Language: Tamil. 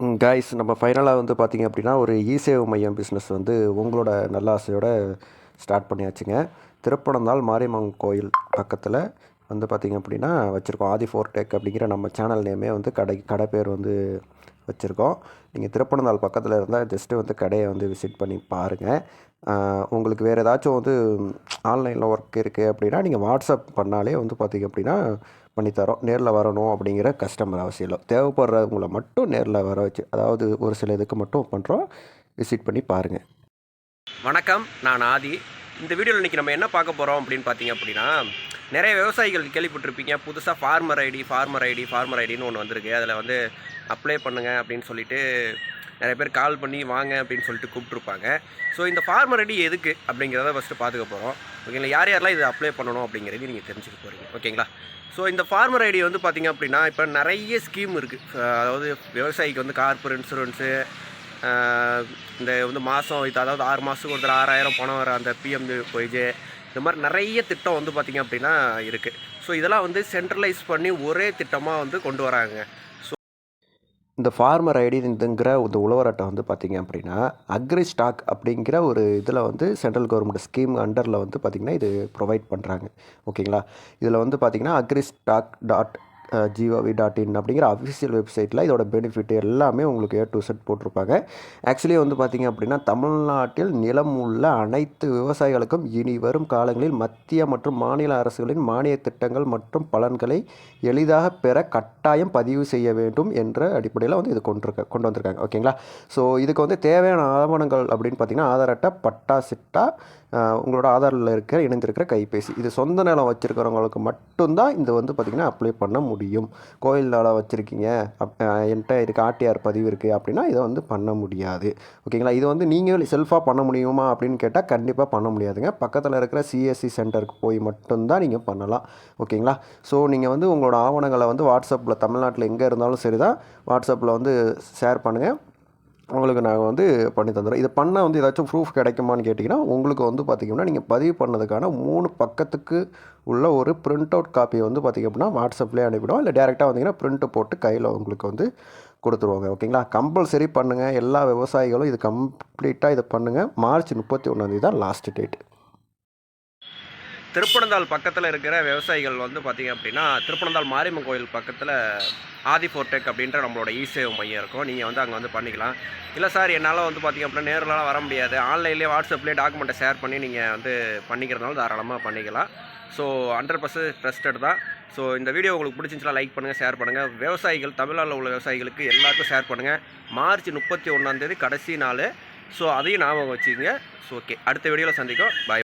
கைஸ் நம்ம ஃபைனலாக வந்து பார்த்திங்க அப்படின்னா ஒரு இசேவை மையம் பிஸ்னஸ் வந்து உங்களோட நல்ல ஆசையோட ஸ்டார்ட் பண்ணியாச்சுங்க. திருப்பனந்தாள் மாரியம்மன் கோயில் பக்கத்தில் வந்து பார்த்திங்க அப்படின்னா வச்சுருக்கோம். ஆதி ஃபோர்டெக் அப்படிங்கிற நம்ம சேனல் நேமே வந்து கடை கடை பேர் வந்து வச்சுருக்கோம். நீங்கள் திருப்பனந்தாள் பக்கத்தில் இருந்தால் ஜஸ்ட்டு வந்து கடையை வந்து விசிட் பண்ணி பாருங்கள் உங்களுக்கு வேறு ஏதாச்சும் வந்து ஆன்லைனில் ஒர்க் இருக்குது அப்படின்னா நீங்கள் வாட்ஸ்அப் பண்ணாலே வந்து பார்த்திங்க அப்படின்னா பண்ணித்தரோம் நேரில் வரணும் அப்படிங்கிற கஸ்டமர் அவசியம் இல்லை. தேவைப்படுறவங்கள மட்டும் நேரில் வர வச்சு அதாவது ஒரு சில இதுக்கு மட்டும் பண்ணுறோம் விசிட் பண்ணி பாருங்கள் வணக்கம். நான் ஆதி. இந்த வீடியோவில் இன்றைக்கி நம்ம என்ன பார்க்க போகிறோம் அப்படின்னு பார்த்தீங்க அப்படின்னா நிறைய விவசாயிகள் கேள்விப்பட்டிருப்பீங்க. புதுசாக farmer ID farmer ID farmer ஐடின்னு ஒன்று வந்திருக்கு. அதில் வந்து அப்ளை பண்ணுங்க அப்படின்னு சொல்லிட்டு நிறைய பேர் கால் பண்ணி வாங்க அப்படின்னு சொல்லிட்டு கூப்பிட்ருப்பாங்க ஸோ இந்த ஃபார்மர் ஐடி எதுக்கு அப்படிங்கிறத ஃபஸ்ட்டு பார்த்துக்க போகிறோம் ஓகேங்களா யார் யாரெல்லாம் இதை அப்ளை பண்ணணும் அப்படிங்கிறது நீங்கள் தெரிஞ்சுக்க போகிறீங்க ஓகேங்களா ஸோ இந்த ஃபார்மர் ஐடி வந்து பார்த்திங்க அப்படின்னா இப்போ நிறைய ஸ்கீம் இருக்குது அதாவது விவசாயிக்கு வந்து கார்பரேட் இன்சூரன்ஸு இந்த வந்து மாதம் இது அதாவது ஆறு மாதத்துக்கு ஒருத்தர் ஆறாயிரம் பணம் வர அந்த பிஎம் போய்ஜே இந்த மாதிரி நிறைய திட்டம் வந்து பார்த்திங்க அப்படின்னா இருக்குது ஸோ இதெல்லாம் வந்து சென்ட்ரலைஸ் பண்ணி ஒரே திட்டமாக வந்து கொண்டு வராங்க. ஸோ இந்த ஃபார்மர் ஐடி இதுங்கிற இந்த உழவர் அட்டை வந்து பார்த்திங்க அப்படின்னா அக்ரி ஸ்டாக் அப்படிங்கிற ஒரு இதில் வந்து சென்ட்ரல் கவர்மெண்ட் ஸ்கீம் அண்டரில் வந்து பார்த்திங்கன்னா இது ப்ரொவைட் பண்ணுறாங்க ஓகேங்களா இதில் வந்து பார்த்திங்கன்னா agri stack dot gov dot in அப்படிங்கிற அஃபிஷியல் வெப்சைட்டில் இதோட பெனிஃபிட் எல்லாமே உங்களுக்கு ஏ டு செட் போட்டிருப்பாங்க. ஆக்சுவலி வந்து பார்த்திங்க அப்படின்னா தமிழ்நாட்டில் நிலம் உள்ள அனைத்து விவசாயிகளுக்கும் இனி வரும் காலங்களில் மத்திய மற்றும் மாநில அரசுகளின் மானிய திட்டங்கள் மற்றும் பலன்களை எளிதாக பெற கட்டாயம் பதிவு செய்ய வேண்டும் என்ற அடிப்படையில் வந்து இது கொண்டிருக்க கொண்டு வந்திருக்காங்க. ஓகேங்களா ஸோ இதுக்கு வந்து தேவையான ஆவணங்கள் அப்படின்னு பார்த்தீங்கன்னா ஆதார் அட்டை பட்டா சிட்டா உங்களோட ஆதாரில் இருக்கிற இணைந்திருக்கிற கைபேசி. இது சொந்த நிலம் வச்சுருக்கிறவங்களுக்கு மட்டும்தான் இது வந்து பார்த்திங்கன்னா அப்ளை பண்ண முடியும் கோயில் நிலம் வச்சுருக்கீங்க. அப் என்கிட்ட இதுக்கு ஆர்டிஆர் பதிவு இருக்குது அப்படின்னா இதை வந்து பண்ண முடியாது. ஓகேங்களா? இது வந்து நீங்கள் செல்ஃபாக பண்ண முடியுமா அப்படின்னு கேட்டால் கண்டிப்பாக பண்ண முடியாதுங்க. பக்கத்தில் இருக்கிற சிஎஸ்சி சென்டருக்கு போய் மட்டும்தான் நீங்கள் பண்ணலாம். ஓகேங்களா? ஸோ நீங்கள் வந்து உங்களோட ஆவணங்களை வந்து வாட்ஸ்அப்பில் தமிழ்நாட்டில் எங்கே இருந்தாலும் சரி தான் வாட்ஸ்அப்பில் வந்து ஷேர் பண்ணுங்கள் உங்களுக்கு நாங்கள் வந்து பண்ணி தந்துடுறோம் இதை பண்ண வந்து ஏதாச்சும் ப்ரூஃப் கிடைக்குமான்னு கேட்டிங்கன்னா உங்களுக்கு வந்து பார்த்திங்கன்னா நீங்கள் பதிவு பண்ணதுக்கான மூணு பக்கத்துக்கு உள்ள ஒரு பிரிண்ட் அவுட் காப்பியை வந்து பார்த்திங்க அப்படின்னா வாட்ஸ்அப்லேயே அனுப்பிவிடும் இல்லை டேரெக்டாக வந்தீங்கன்னா பிரிண்ட்டு போட்டு கையில் உங்களுக்கு வந்து கொடுத்துருவாங்க. ஓகேங்களா கம்பல்சரி பண்ணுங்கள் எல்லா விவசாயிகளும் இது கம்ப்ளீட்டாக இதை பண்ணுங்கள் மார்ச் முப்பத்தி ஒன்றாந்தேதி தான் லாஸ்ட் டேட் திருப்பனந்தாள் பக்கத்தில் இருக்கிற விவசாயிகள் வந்து பார்த்திங்க அப்படின்னா திருப்பனந்தாள் மாரியம்மன் கோயில் பக்கத்தில் ஆதி ஃபோர்டெக் அப்படின்ற நம்மளோட இசேவை மையம் இருக்கும். நீங்கள் வந்து அங்கே வந்து பண்ணிக்கலாம். இல்லை சார் என்னால் வந்து பார்த்திங்க அப்படின்னா நேரிலலாம் வர முடியாது. ஆன்லைன்லேயே வாட்ஸ்அப்லேயே டாக்குமெண்ட்டை ஷேர் பண்ணி நீங்கள் வந்து பண்ணிக்கிறதுனால தாராளமாக பண்ணிக்கலாம். ஸோ ஹண்ட்ரட் பர்சன்ட் ட்ரஸ்டட் தான். ஸோ இந்த வீடியோ உங்களுக்கு பிடிச்சிருந்துச்சுன்னா லைக் பண்ணுங்கள் ஷேர் பண்ணுங்கள் விவசாயிகள் தமிழ்நாட்டில் உள்ள விவசாயிகளுக்கு எல்லாருக்கும் ஷேர் பண்ணுங்கள் மார்ச் முப்பத்தி ஒன்றாந்தேதி கடைசி நாள். ஸோ அதையும் ஞாபகம் வச்சுக்கோங்க. ஸோ ஓகே அடுத்த வீடியோவில் சந்திக்கும் பாய்